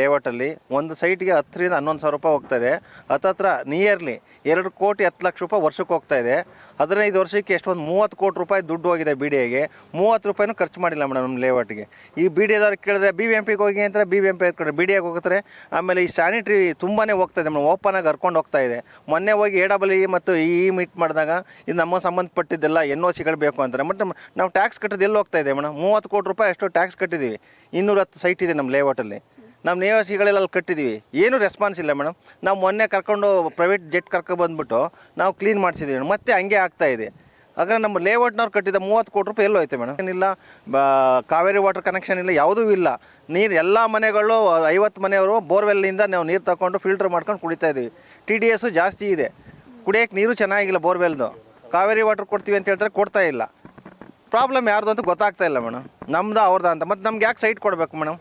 ಲೇಔಟಲ್ಲಿ ಒಂದು ಸೈಟ್ಗೆ ಹತ್ತರಿಂದ ಹನ್ನೊಂದು ಸಾವಿರ ರೂಪಾಯಿ ಹೋಗ್ತಾ ಇದೆ ಹತ್ತತ್ರ ನಿಯರ್ಲಿ ಎರಡು ಕೋಟಿ ಹತ್ತು ಲಕ್ಷ ರೂಪಾಯಿ ವರ್ಷಕ್ಕೆ ಹೋಗ್ತಾ ಇದೆ. ಹದಿನೈದು ವರ್ಷಕ್ಕೆ ಎಷ್ಟೊಂದು ಮೂವತ್ತು ಕೋಟಿ ರೂಪಾಯಿ ದುಡ್ಡು ಹೋಗಿದೆ ಬಿ ಡಿ ಎಗೆ ಮೂವತ್ತು ರೂಪಾಯಿನೂ ಖರ್ಚು ಮಾಡಿಲ್ಲ ಮೇಡಮ್ ನಮ್ಮ ಲೇಔಟ್ಗೆ ಈ ಬಿ ಡಿ ಎದವ್ರು ಕೇಳಿದ್ರೆ ಬಿ ಬಿ ಎಂ ಪಿಗೆ ಹೋಗಿ ಅಂತಾರೆ ಬಿ ಬಿ ಎಂ ಪಿ ಕಡೆ ಬಿ ಡಿ ಎಗೆ ಹೋಗ್ತಾರೆ. ಆಮೇಲೆ ಈ ಸ್ಯಾನಿಟ್ರಿ ತುಂಬಾ ಹೋಗ್ತಾ ಇದೆ ಮೇಡಮ್ ಓಪನ್ ಆಗಿ ಹರ್ಕೊಂಡು ಹೋಗ್ತಾ ಇದೆ. ಮೊನ್ನೆ ಹೋಗಿ ಎ ಡಬಲ್ ಇ ಮತ್ತು ಇ ಮೀಟ್ ಮಾಡಿದಾಗ ಇದು ನಮ್ಮ ಸಂಬಂಧಪಟ್ಟಿದ್ದೆಲ್ಲ ಎನ್ ಒ ಸಿಗಳು ಬೇಕು ಅಂತಾರೆ. ಬಟ್ ನಾವು ಟ್ಯಾಕ್ಸ್ ಕಟ್ಟೋದು ಎಲ್ಲಿ ಹೋಗ್ತಾ ಇದೆ ಮೇಡಮ್? ಮೂವತ್ತು ಕೋಟಿ ರೂಪಾಯಿ ಅಷ್ಟು ಟ್ಯಾಕ್ಸ್ ಕಟ್ಟಿದ್ದೀವಿ. ಇನ್ನೂರ ಹತ್ತು ಸೈಟ್ ಇದೆ ನಮ್ಮ ಲೇಔಟಲ್ಲಿ ನಮ್ಮ ನಿವಾಸಿಗಳೆಲ್ಲ ಅಲ್ಲಿ ಕಟ್ಟಿದ್ದೀವಿ ಏನೂ ರೆಸ್ಪಾನ್ಸ್ ಇಲ್ಲ ಮೇಡಮ್ ನಾವು ಮೊನ್ನೆ ಕರ್ಕೊಂಡು ಪ್ರೈವೇಟ್ ಜೆಟ್ ಕರ್ಕೊಂಡು ಬಂದ್ಬಿಟ್ಟು ನಾವು ಕ್ಲೀನ್ ಮಾಡಿಸಿದ್ದೀವಿ ಮತ್ತೆ ಹಂಗೆ ಆಗ್ತಾ ಇದೆ. ಹಾಗಾದ್ರೆ ನಮ್ಮ ಲೇಔಟ್ನವ್ರು ಕಟ್ಟಿದ ಮೂವತ್ತು ಕೋಟಿ ರೂಪಾಯಿ ಎಲ್ಲೋ ಐತೆ ಮೇಡಮ್ ಏನಿಲ್ಲ ಕಾವೇರಿ ವಾಟರ್ ಕನೆಕ್ಷನ್ ಇಲ್ಲ, ಯಾವುದೂ ಇಲ್ಲ. ನೀರು ಎಲ್ಲ ಮನೆಗಳು, ಐವತ್ತು ಮನೆಯವರು ಬೋರ್ವೆಲ್ಲಿಂದ ನಾವು ನೀರು ತಗೊಂಡು ಫಿಲ್ಟರ್ ಮಾಡ್ಕೊಂಡು ಕುಡಿತಾ ಇದ್ದೀವಿ ಟಿ ಡಿ ಎಸ್ಸು ಜಾಸ್ತಿ ಇದೆ. ಕುಡಿಯೋಕ್ಕೆ ನೀರು ಚೆನ್ನಾಗಿಲ್ಲ ಬೋರ್ವೆಲ್ದು ಕಾವೇರಿ ವಾಟರ್ ಕೊಡ್ತೀವಿ ಅಂತ ಹೇಳ್ತಾರೆ, ಕೊಡ್ತಾ ಇಲ್ಲ. ಪ್ರಾಬ್ಲಮ್ ಯಾರ್ದು ಅಂತ ಗೊತ್ತಾಗ್ತಾ ಇಲ್ಲ ಮೇಡಮ್ ನಮ್ದು ಅವ್ರದ್ದು ಅಂತ. ಮತ್ತು ನಮ್ಗೆ ಯಾಕೆ ಸೈಟ್ ಕೊಡಬೇಕು ಮೇಡಮ್